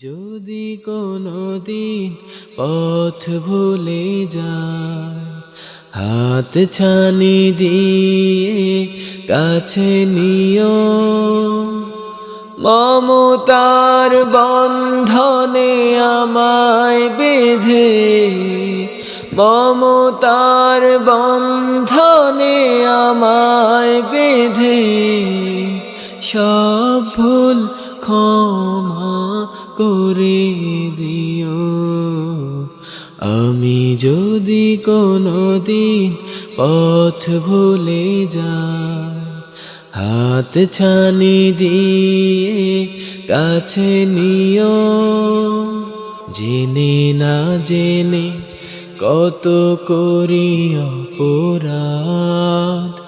যদি কোনো দিন পথ ভুলে যায়, হাত ছানি দিয়ে কাছে নিও। মমতার বন্ধনে আমায় বেঁধে, মমতার বন্ধনে আমায় বেঁধে, সব ভুল ক্ষমা করে দিও। আমি যদি কোনো দিন পথ ভুলে যাই, হাত ছানি দিয়ে কাছে নিও। জেনে না জেনে কত করি অপরাধ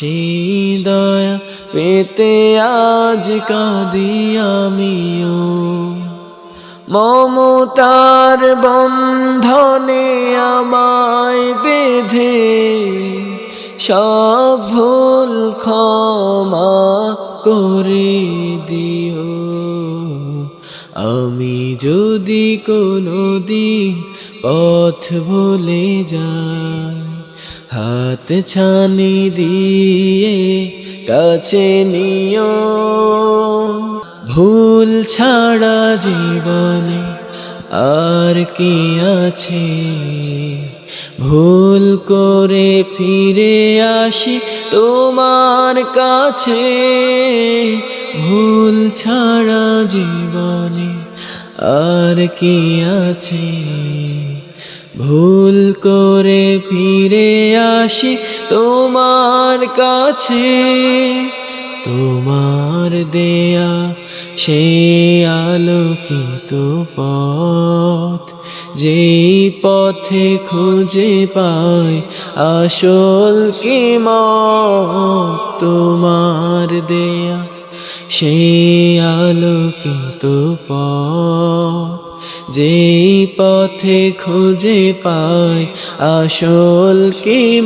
সেই দয়া পেতে আজ কাঁদি আমিও। মমতার বন্ধনে আমায় বেঁধে সব ভুল ক্ষমা করে দিও। আমি যদি কোনো দিন পথ ভুলে যাই হাত ছানি দিয়ে কাছে নিও। ভুল ছাড়া জীবনে আর কি আছে? ভুল করে ফিরে আসি তোমার কাছে। ভুল ছাড়া জীবনে আর কি আছে? ভুল করে ফিরে আসি তোমার কাছে। তোমার দেয়া সে আলোকিত পথ, যেই পথে খুঁজে পাই আসল কি তোমার দেয়া সে আলোকিত পথ যেই পথে খুঁজে পায় আসল কি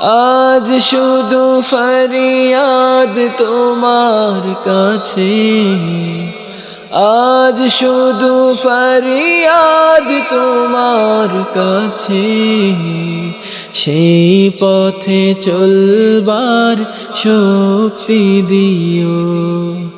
আজ শুধু ফরিয়াদ তোমার কাছে। আজ শুধু ফরিয়াদ তোমার কাছে। সেই পথে চলবার শক্তি দিও।